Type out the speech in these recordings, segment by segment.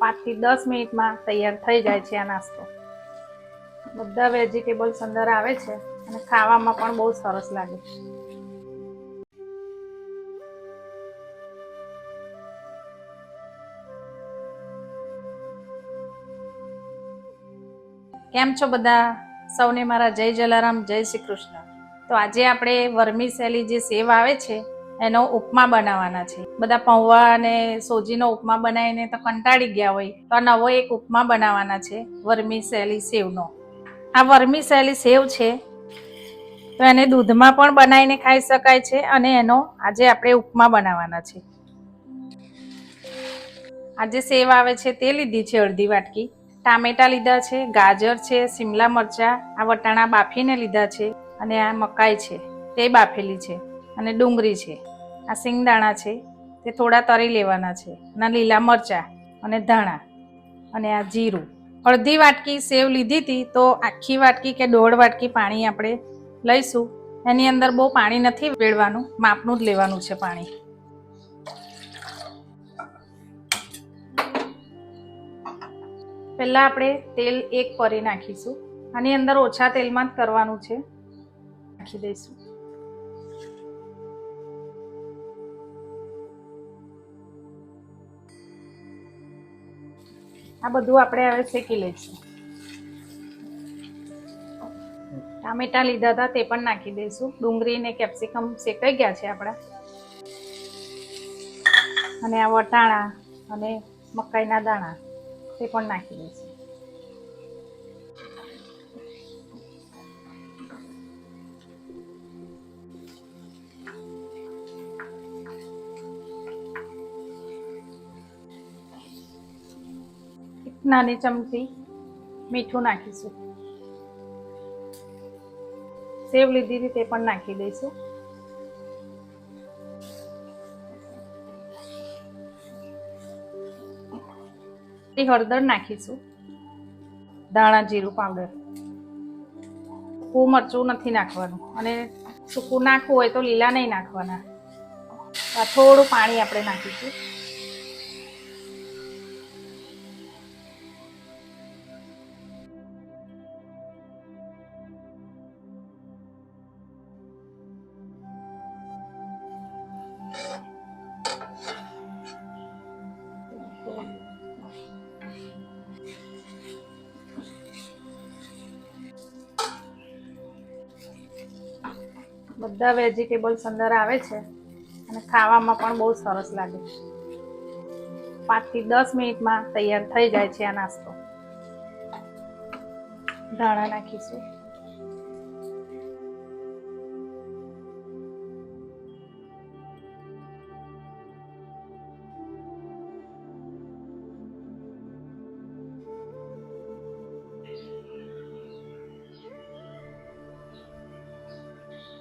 પાંચથી દસ મિનિટમાં તૈયાર થઈ જાય છે આ નાસ્તો. બધા વેજીટેબલ્સ અંદર આવે છે અને ખાવામાં પણ બહુ સરસ લાગે છે. કેમ છો બધા? સૌને મારા જય જલારામ, જય શ્રી કૃષ્ણ. તો આજે આપણે વર્મી શૈલી જે સેવ આવે છે એનો ઉપમા બનાવવાના છે. બધા પૌવા અને સોજીનો ઉપમા બનાવીને તો કંટાળી ગયા હોય, તો આ નવો એક ઉપમા બનાવવાના છે, વર્મી સેલી સેવનો. આ વર્મી સેલી સેવ છે, તો એને દૂધમાં પણ બનાવીને ખાઈ શકાય છે અને એનો આજે આપણે ઉપમા બનાવવાના છે. આજે સેવ આવે છે તે લીધી છે અડધી વાટકી. ટામેટા લીધા છે, ગાજર છે સિમલા મરચાં, આ વટાણા બાફીને લીધા છે અને આ મકાઈ છે, તે બાફેલી છે અને ડુંગળી છે. આ સિંગદાણા છે, તે થોડા તરી લેવાના છે. અને લીલા મરચાં અને ધાણા અને આ જીરું. અડધી વાટકી સેવ લીધી હતી, તો આખી વાટકી કે દોઢ વાટકી પાણી આપણે લઈશું. એની અંદર બહુ પાણી નથી વેડવાનું, માપનું જ લેવાનું છે પાણી. પહેલાં આપણે તેલ એક પરી નાખીશું. આની અંદર ઓછા તેલમાં જ કરવાનું છે. નાખી દઈશું. આ બધું આપણે હવે શેકી લઈશું. ટામેટા લીધા હતા તે પણ નાખી દઈશું. ડુંગળી ને કેપ્સિકમ શેકાઈ ગયા છે આપણા. અને આ વટાણા અને મકાઈના દાણા તે પણ નાખી દઈશું. નાની ચમચી મીઠું નાખીશું. સેવ લીધી હતી તે પણ નાખી દઈશું. હળદર નાખીશું. ધાણા જીરું પાવડર. સૂકું મરચું નથી નાખવાનું. અને સૂકું નાખવું હોય તો લીલા નહીં નાખવાના. થોડું પાણી આપણે નાખીશું. બધા વેજીટેબલ્સ અંદર આવે છે અને ખાવામાં પણ બહુ સરસ લાગે છે. પાંચથી દસ મિનિટમાં તૈયાર થઈ જાય છે આ નાસ્તો. ધાણા નાખીશું.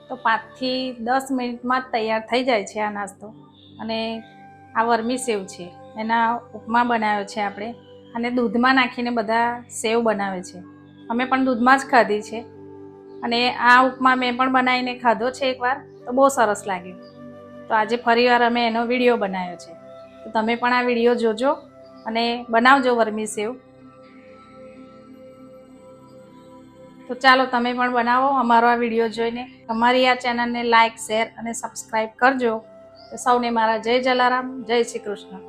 તો પાંચથી દસ મિનિટમાં જ તૈયાર થઈ જાય છે આ નાસ્તો. અને આ વર્મી સેવ છે. એના ઉપમા બનાવ્યો છે આપણે. અને દૂધમાં નાખીને બધા સેવ બનાવે છે. અમે પણ દૂધમાં જ ખાધી છે. અને આ ઉપમા મેં પણ બનાવીને ખાધો છે એકવાર. તો બહુ સરસ લાગ્યું તો આજે ફરીવાર અમે એનો વીડિયો બનાવ્યો છે. તો તમે પણ આ વીડિયો જોજો અને બનાવજો વર્મી સેવ. તો ચાલો તમે પણ બનાવો અમારો આ વીડિયો જોઈને. અમારી આ ચેનલને લાઇક શેર અને સબસ્ક્રાઈબ કરજો. સૌને મારા જય જલારામ, જય શ્રી કૃષ્ણ.